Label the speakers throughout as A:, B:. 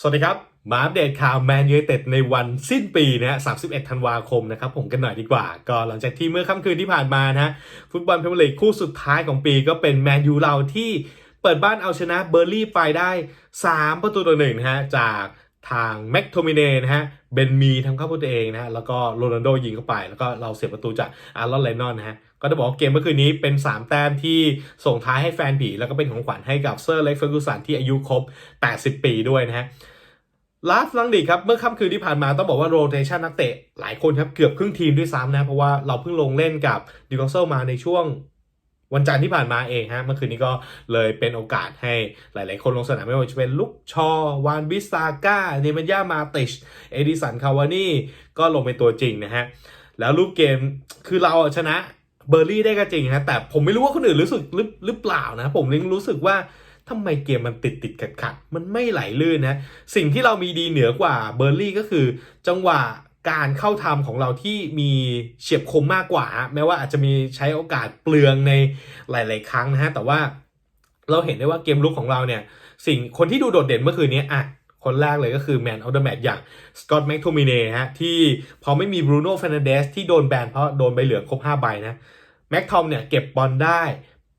A: สวัสดีครับ มาอัปเดตข่าวแมนยูเต็ดในวันสิ้นปีนะฮะ 31 ธันวาคมนะครับผมกันหน่อยดีกว่า ก็หลังจากที่เมื่อค่ำคืนที่ผ่านมานะฮะ ฟุตบอลพรีเมียร์ลีกคู่สุดท้ายของปีก็เป็นแมนยูเราที่เปิดบ้านเอาชนะเบอร์ลี่ไปได้ 3 ประตูต่อหนึ่งนะฮะ จาก ทางแม็กโทมิเนนะฮะเบนมีทำเข้าประตูเองนะฮะแล้วก็โรนัลโดยิงเข้าไป แล้วก็เราเสียประตูจากอารอนไลนอนนะฮะก็จะบอกเกมเมื่อคืนนี้เป็น 3 แต้มที่ส่งท้ายให้แฟนผี แล้วก็เป็นของขวัญให้กับเซอร์เล็กเฟอร์กูสันที่อายุครบ 80 ปีด้วยนะฮะลาฟลังดีครับ เมื่อค่ำคืนที่ผ่านมาต้องบอกว่าโรเตชันนักเตะหลายคนครับ เกือบครึ่งทีมด้วยซ้ำนะ เพราะว่าเราเพิ่งลงเล่นกับดิวคอนเซลมาในช่วง วันจันทร์ที่ผ่านมาเองฮะเมื่อคืนนี้ก็เลยเป็นโอกาสให้หลาย ๆ คนลงสนามไม่ว่าจะเป็นลุกชอ วานบิสซาก้าเนมันยามาติช เอดิสันคาวานี่ก็ลงเป็นตัวจริงนะฮะ แล้วรูปเกมคือเราชนะเบอร์ลี่ได้ก็จริงนะแต่ผมไม่รู้ว่าคนอื่นรู้สึกหรือเปล่านะ ผมยังรู้สึกว่าทำไมเกมมันติดติดขัดขัดมันไม่ไหลลื่นนะ สิ่งที่เรามีดีเหนือกว่าเบอร์ลี่ก็คือจังหวะ การเข้าทำของเราที่มีเฉียบคมมากกว่า แม้ว่าอาจจะมีใช้โอกาสเปลืองในหลาย ๆ ครั้งนะฮะแต่ว่าเราเห็นได้ว่าเกมลุกของเราเนี่ย สิ่งคนที่ดูโดดเด่นเมื่อคืนนี้อะคนแรกเลยก็คือแมนออฟเดอะแมตอย่างสกอตแม็กโทมิเน่ฮะที่พอไม่มีบรูโน่เฟรนันเดสที่โดนแบนเพราะโดนใบเหลืองครบ 5 ใบนะแม็กทอมเนี่ยเก็บบอลได้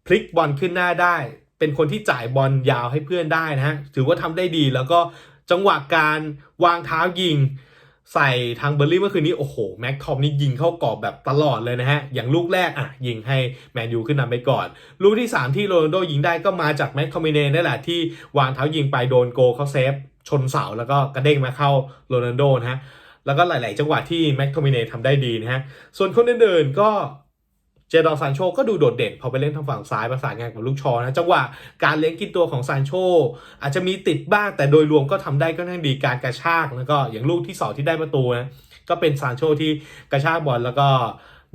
A: พลิกบอลขึ้นหน้าได้ เป็นคนที่จ่ายบอลยาวให้เพื่อนได้นะฮะถือว่าทำได้ดีแล้วก็จังหวะการวางเท้ายิง ใส่ทางเบอร์ลี่เมื่อคืนนี้ โอ้โห แม็กทอมนี่ยิงเข้ากรอบแบบตลอดเลยนะฮะ อย่างลูกแรกอะ ยิงให้แมนยูขึ้นนำไปก่อน ลูกที่ 3 ที่โรนัลโดยิงได้ก็มาจากแม็กคอมมิเน่นั่แหละที่วางเท้ายิงไปโดนโกเขาเซฟ ชนเสาแล้วก็กระเด้งมาเข้าโรนัลโดนะฮะแล้วก็หลาย ๆ จังหวะที่แม็กโทมิเน่ทำได้ดีนะฮะส่วนคนอื่นๆก็ เจดอนซานโชก็ดูโดดเด่นพอไปเล่นทางฝั่งซ้ายประสานงานกับลูกชอนะจังหวะการเลี้ยงกินตัวของซานโชอาจจะมีติดบ้างแต่โดยรวมก็ทำได้ก็นั่งดีการกระชากแล้วก็อย่างลูกที่สองที่ได้ประตูนะก็เป็นซานโชที่กระชากบอลแล้วก็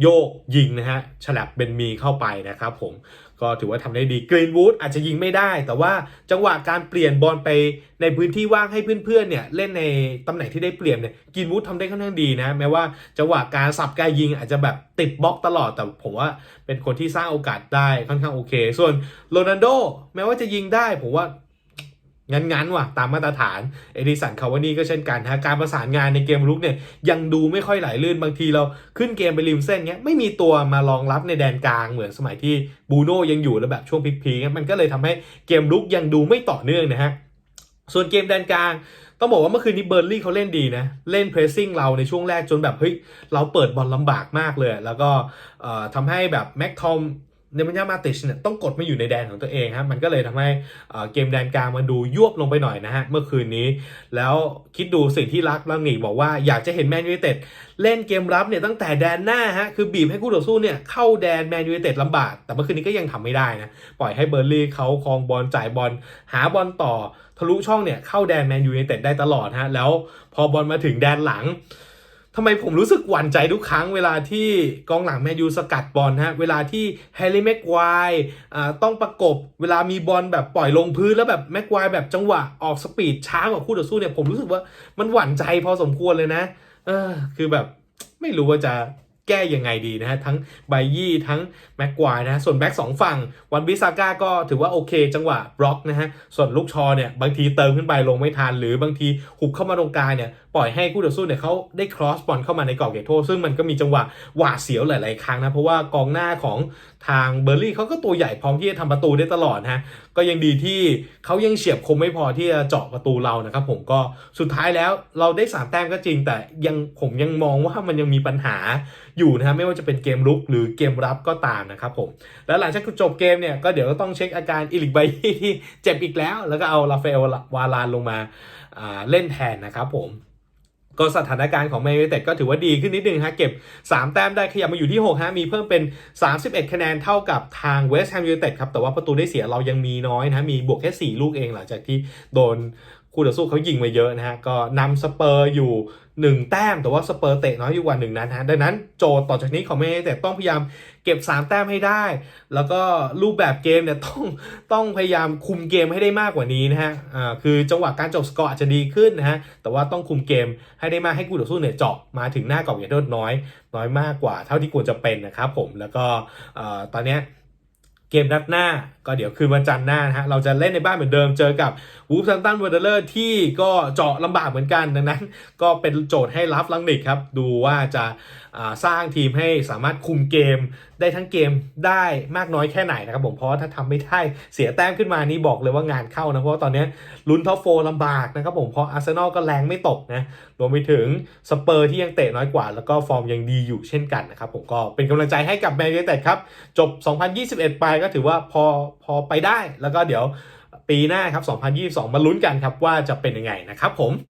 A: โยกยิงนะฮะฉลับเบนมีเข้าไปนะครับผม ก็ถือว่าทำได้ดีกรีนวูดอาจจะยิงไม่ได้ แต่ว่าจังหวะการเปลี่ยนบอลไปในพื้นที่ว่างให้เพื่อนๆเนี่ยเล่นในตำแหน่งที่ได้เปลี่ยนเนี่ยกรีนวูดทำได้ค่อนข้างดีนะ แม้ว่าจังหวะการสับการยิงอาจจะแบบติดบล็อกตลอด แต่ผมว่าเป็นคนที่สร้างโอกาสได้ค่อนข้างโอเค ส่วนโรนัลโดแม้ว่าจะยิงได้ผมว่า งั้นๆว่ะตามมาตรฐานเอดิสันคาวานี่ก็เช่นกันฮะการประสานงานในเกมรุกเนี่ยยังดูไม่ค่อยไหลลื่นบางทีเราขึ้นเกมไปริมเส้นเนี้ยไม่มีตัวมารองรับในแดนกลางเหมือนสมัยที่บูโน่ยังอยู่แล้วแบบช่วงพีคๆมันก็เลยทำให้เกมรุกยังดูไม่ต่อเนื่องนะฮะส่วนเกมแดนกลางต้องบอกว่าเมื่อคืนนี้เบอร์ลี่เขาเล่นดีนะ เล่นเพรสซิ่งเราในช่วงแรกจนแบบเฮ้ยเราเปิดบอลลำบากมากเลย แล้วก็ทำให้แบบแม็กทอม เนมันยามาติชเนี่ยต้องกดมาอยู่ในแดนของตัวเองฮะมันก็เลยทำให้เกมแดนกลางมันดูยวบลงไปหน่อยนะฮะเมื่อคืนนี้ แล้วคิดดูสิ่งที่รักลังหนีบอกว่าอยากจะเห็นแมนยูไนเต็ดเล่นเกมรับเนี่ยตั้งแต่แดนหน้าฮะคือบีบให้คู่ต่อสู้เนี่ยเข้าแดนแมนยูไนเต็ดลำบาก แต่เมื่อคืนนี้ก็ยังทำไม่ได้นะปล่อยให้เบอร์ลี่เขาครองบอลจ่ายบอลหาบอลต่อทะลุช่องเนี่ยเข้าแดนแมนยูไนเต็ดได้ตลอดฮะแล้วพอบอลมาถึงแดนหลัง ทำไมผมรู้สึกหวั่นใจทุกครั้งเวลาที่กองหลังแมนยูสกัดบอลฮะ เวลาที่แฮร์รี่แม็กควายต้องประกบ เวลามีบอลแบบปล่อยลงพื้นแล้วแบบแม็กควายแบบจังหวะออกสปีดช้ากว่าคู่ต่อสู้เนี่ยผมรู้สึกว่ามันหวั่นใจพอสมควรเลยนะ เออ คือแบบไม่รู้ว่าจะ แก้ยังไงดีนะฮะ ทั้งไบยี่ทั้งแม็กควายนะฮะส่วนแบ็กสองฝั่งวันบิซาก้าก็ถือว่าโอเค จังหวะบล็อกนะฮะ ส่วนลูกชอเนี่ย บางทีเติมขึ้นไปลงไม่ทัน หรือบางทีหุบเข้ามาตรงกลางเนี่ย ปล่อยให้คู่ต่อสู้เนี่ยเขาได้ครอสบอลเข้ามาในกรอบเขตโทษ ซึ่งมันก็มีจังหวะหวาดเสียวหลาย ๆ ครั้งนะ เพราะว่ากองหน้าของทางเบอร์ลี่เขาก็ตัวใหญ่พร้อมที่จะทำประตูได้ตลอดนะฮะก็ยังดีที่เขายังเฉียบคมไม่พอที่จะเจาะประตูเรานะครับผมก็สุดท้ายแล้วเราได้สามแต้มก็จริง แต่ยังผมยังมองว่ามันยังมีปัญหาอยู่นะฮะไม่ว่าจะเป็นเกมรุกหรือเกมรับก็ตามนะครับผมแล้วหลังจากจบเกมเนี่ยก็เดี๋ยวก็ต้องเช็คอาการอิลิกไบที่เจ็บอีกแล้ว แล้วก็เอาราฟาเอลวาลานลงมาเล่นแทนนะครับผมก็สถานการณ์ของแมนยูเต็ดก็ถือว่าดีขึ้นนิดนึงฮะเก็บ 3 แต้มได้ขยับมาอยู่ที่ 6 ฮะ มีเพิ่มเป็น 31 คะแนนเท่ากับทางเวสต์แฮมยูเต็ดครับ แต่ว่าประตูได้เสียเรายังมีน้อยนะ มีบวกแค่ 4 ลูกเองหลังจากที่โดน คู่ต่อสู้เขายิงมาเยอะนะฮะ ก็นำสเปอร์อยู่ 1 แต้ม แต่ว่าสเปอร์เตะน้อยอยู่กว่า1นั้นฮะ ดังนั้นโจทย์ต่อจากนี้ของแมนยูไนเต็ดต้องพยายามเก็บ 3 แต้มให้ได้ แล้วก็รูปแบบเกมเนี่ยต้องต้องพยายามคุมเกมให้ได้มากกว่านี้นะฮะ อ่า คือจังหวะการจบสกอร์อาจจะดีขึ้นนะฮะ แต่ว่าต้องคุมเกมให้ได้มากให้คู่ต่อสู้เนี่ยเจาะมาถึงหน้ากรอบเขตโทษน้อย น้อยมากกว่า เท่าที่ควรจะเป็นนะครับผม แล้วก็อ่อตอนเนี้ย เกมนัดหน้าก็เดี๋ยวคืนวันจันทร์หน้านะฮะเราจะเล่นในบ้านเหมือนเดิมเจอกับวูฟซันตันวอร์เดอร์ที่ก็เจาะลำบากเหมือนกันดังนั้น ก็เป็นโจทย์ให้ลัฟลังนิกครับ ดูว่าจะาสร้างทีมให้สามารถคุมเกม ได้ทั้งเกมได้มากน้อยแค่ไหนนะครับผมเพราะถ้าทำไม่ได้เสียแต้มขึ้นมานี่บอกเลยว่างานเข้านะเพราะตอนนี้ลุ้นท็อปโฟลำบากนะครับผมเพราะอาร์เซนอลก็แรงไม่ตกนะรวมไปถึงสเปอร์ที่ยังเตะน้อยกว่า แล้วก็ฟอร์มยังดีอยู่เช่นกันนะครับผมก็เป็นกำลังใจให้กับแมนยูไนเต็ดครับจบ 2021 ไปก็ถือว่าพอพอไปได้แล้วก็เดี๋ยวปีหน้าครับ 2022 มาลุ้นกันครับว่าจะเป็นยังไงนะครับผม